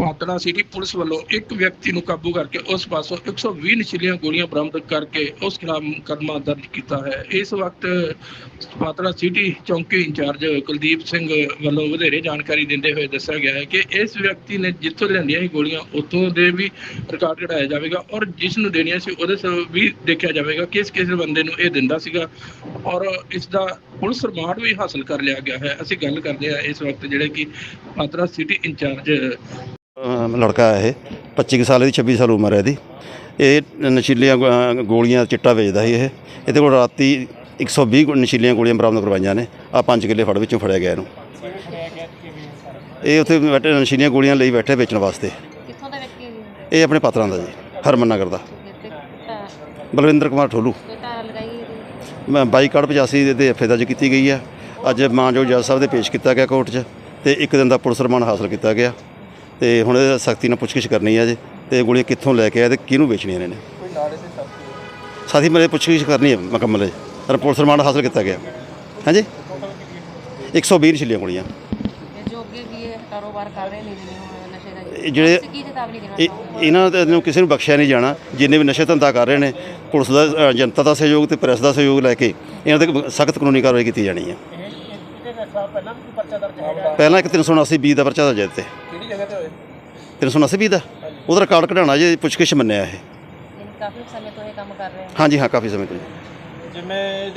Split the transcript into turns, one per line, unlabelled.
Patran city police ਵੱਲੋਂ ਇੱਕ ਵਿਅਕਤੀ ਨੂੰ ਕਾਬੂ ਕਰਕੇ ਉਸ ਪਾਸੋਂ 120 ਨਸ਼ੀਲੀਆਂ ਗੋਲੀਆਂ ਬਰਾਮਦ ਕਰਕੇ ਉਸ ਖਿਲਾਫ ਮੁਕੱਦਮਾ ਦਰਜ ਕੀਤਾ ਹੈ। ਇਸ ਵਕਤ ਪਾਤੜਾ ਸਿਟੀ ਚੌਂਕੀ ਇੰਚਾਰਜ ਕੁਲਦੀਪ ਸਿੰਘ ਵੱਲੋਂ ਵਧੇਰੇ ਜਾਣਕਾਰੀ ਦਿੰਦੇ ਹੋਏ ਦੱਸਿਆ ਗਿਆ ਹੈ ਕਿ ਇਸ ਵਿਅਕਤੀ ਨੇ ਜਿੱਥੋਂ ਲੈਂਦੀਆਂ ਸੀ ਗੋਲੀਆਂ, ਉੱਥੋਂ ਦੇ ਵੀ ਰਿਕਾਰਡ ਕਢਾਇਆ ਜਾਵੇਗਾ ਔਰ ਜਿਸ ਨੂੰ ਦੇਣੀਆਂ ਸੀ ਉਹਦੇ ਸ ਵੀ ਦੇਖਿਆ ਜਾਵੇਗਾ। ਕਿਸ ਕਿਸ ਬੰਦੇ ਨੂੰ ਇਹ ਦਿੰਦਾ ਸੀਗਾ ਔਰ ਇਸ ਦਾ ਪੁਲਿਸ ਰਿਮਾਂਡ ਵੀ ਹਾਸਲ ਕਰ ਲਿਆ ਗਿਆ ਹੈ। ਅਸੀਂ ਗੱਲ ਕਰਦੇ ਹਾਂ ਇਸ ਵਕਤ ਜਿਹੜੇ ਕਿ ਪਾਤਰਾ ਸਿਟੀ ਇੰਚਾਰਜ
ਲੜਕਾ ਹੈ ਇਹ 25 ਕੁ ਸਾਲ ਦੀ 26 ਸਾਲ ਉਮਰ ਹੈ ਇਹਦੀ। ਇਹ ਨਸ਼ੀਲੀਆਂ ਗੋ- ਗੋਲੀਆਂ ਚਿੱਟਾ ਵੇਚਦਾ ਸੀ ਇਹ। ਇਹਦੇ ਕੋਲ ਰਾਤੀ 120 ਗੋ- ਨਸ਼ੀਲੀਆਂ ਗੋਲੀਆਂ ਬਰਾਮਦ ਕਰਵਾਈਆਂ ਨੇ। ਆ 5 ਕਿੱਲੇ ਫੜ ਵਿੱਚੋਂ ਫੜਿਆ ਗਿਆ ਇਹਨੂੰ। ਇਹ ਉੱਥੇ ਬੈਠੇ ਨਸ਼ੀਲੀਆਂ ਗੋਲੀਆਂ ਲਈ ਬੈਠੇ ਵੇਚਣ ਵਾਸਤੇ।
ਕਿੱਥੋਂ ਦਾ ਵਿਅਕਤੀ ਹੈ ਜੀ?
ਇਹ ਆਪਣੇ ਪਾਤਰਾਂ ਦਾ ਜੀ ਹਰਮਨ ਨਗਰ ਦਾ।
ਤੇ
ਬਲਵਿੰਦਰ ਕੁਮਾਰ ਠੋਲੂ।
ਕੋਈ ਲਗਾਈ?
ਮੈਂ 22 ਕਾਰਡ 85 ਦੇ ਤੇ ਦਰਜ ਕੀਤੀ ਗਈ ਹੈ ਅੱਜ ਮਾਨਯੋਗ ਜੱਜ ਸਾਹਿਬ ਦੇ ਪੇਸ਼ ਕੀਤਾ ਗਿਆ ਕੋਰਟ 'ਚ ਤੇ ਇੱਕ ਦਿਨ ਦਾ ਪੁਲਿਸ ਰਿਮਾਂਡ ਹਾਸਲ ਕੀਤਾ ਗਿਆ। ਤੇ ਹੁਣ ਇਹ ਸਖਤੀ ਨਾਲ ਪੁੱਛਗਿੱਛ ਕਰਨੀ ਹੈ ਜੀ। ਤੇ ਇਹ ਗੋਲੀਆਂ ਕਿੱਥੋਂ ਲੈ ਕੇ ਆਏ ਤੇ ਕਿਹਨੂੰ ਵੇਚਣੀਆਂ ਨੇ ਕੋਈ ਨਾਲੇ ਦੇ ਸਾਥੀ ਮੇਰੇ ਪੁੱਛਗਿੱਛ ਕਰਨੀ ਹੈ ਮੁਕੰਮਲ। ਹੈ ਪਰ ਪੁਲਿਸ ਰਿਮਾਂਡ ਹਾਸਲ ਕੀਤਾ ਗਿਆ। ਹਾਂਜੀ? 120 ਛਿੱਲੀਆਂ ਗੋਲੀਆਂ।
ਇਹ ਜੋ ਅੱਗੇ ਵੀ ਇਹ ਕਾਰੋਬਾਰ ਕਰ ਰਹੇ ਨੇ ਜਿਵੇਂ ਹੁਣ ਨਸ਼ੇ ਦਾ ਜੀ।
ਇਹ ਜਿਹੜੇ ਇਹਨਾਂ ਨੂੰ ਕਿਸੇ ਨੂੰ ਬਖਸ਼ਿਆ ਨਹੀਂ ਜਾਣਾ। ਜਿੰਨੇ ਵੀ ਨਸ਼ੇ ਧੰਦਾ ਕਰ ਰਹੇ ਨੇ ਪੁਲਿਸ ਦਾ ਜਨਤਾ ਦਾ ਸਹਿਯੋਗ ਤੇ ਪ੍ਰੈਸ ਦਾ ਸਹਿਯੋਗ ਲੈ ਕੇ ਇਹਨਾਂ ਤੇ ਸਖਤ ਕਾਨੂੰਨੀ ਕਾਰਵਾਈ ਕੀਤੀ ਜਾਣੀ ਹੈ ਪਹਿਲਾਂ ਇੱਕ 379 ਬੀ ਦਾ ਪਰਚਾ ਦਰਜ ਹੈ ਤੇ
ਕਿਹੜੀ ਜਗ੍ਹਾ ਤੇ ਹੋਏ
379 ਬੀ ਦਾ? ਉਹਦਾ ਰਿਕਾਰਡ ਕਢਾਉਣਾ ਜੇ ਪੁੱਛਗਿੱਛ ਮੰਨਿਆ ਇਹ।
ਕਾਫੀ ਸਮੇਂ ਤੋਂ ਇਹ ਕੰਮ ਕਰ ਰਹੇ ਹਨ
ਹਾਂਜੀ ਹਾਂ ਕਾਫੀ ਸਮੇਂ ਤੋਂ ਜੀ।
ਜਿਵੇਂ